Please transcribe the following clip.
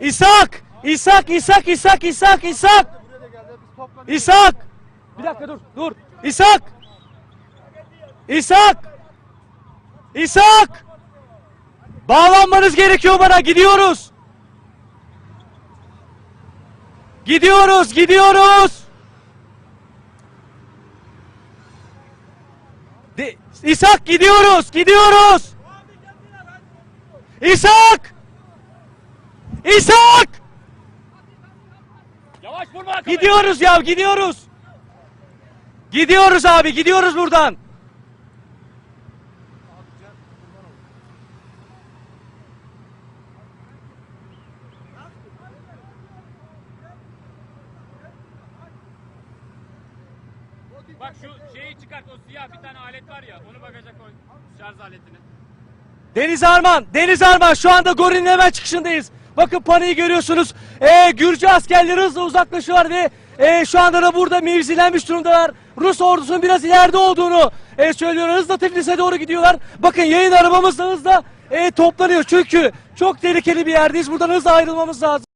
İshak! İshak, İshak, İshak, İshak, İshak! İshak! Bir dakika dur, dur. İshak! İshak! İshak! Bağlanmanız gerekiyor bana, gidiyoruz. Gidiyoruz, gidiyoruz. De, İshak gidiyoruz, gidiyoruz. İshak! İshak! Yavaş vurma kafayı. Gidiyoruz ya, gidiyoruz. Gidiyoruz abi, gidiyoruz buradan. Bak şu şeyi çıkart o siyah bir tane alet var ya onu bagaja koy. Şarj aletini. Deniz Arman, Deniz Arman şu anda Gorin'in hemen çıkışındayız. Bakın paniği görüyorsunuz. Ee, Gürcü askerleri hızla uzaklaşıyorlar ve ee, şu anda da burada mevzilenmiş durumdalar. Rus ordusunun biraz ileride olduğunu ee, söylüyorlar. Hızla Tiflis'e doğru gidiyorlar. Bakın yayın arabamız da hızla ee, toplanıyor. Çünkü çok tehlikeli bir yerdeyiz. Buradan hızla ayrılmamız lazım.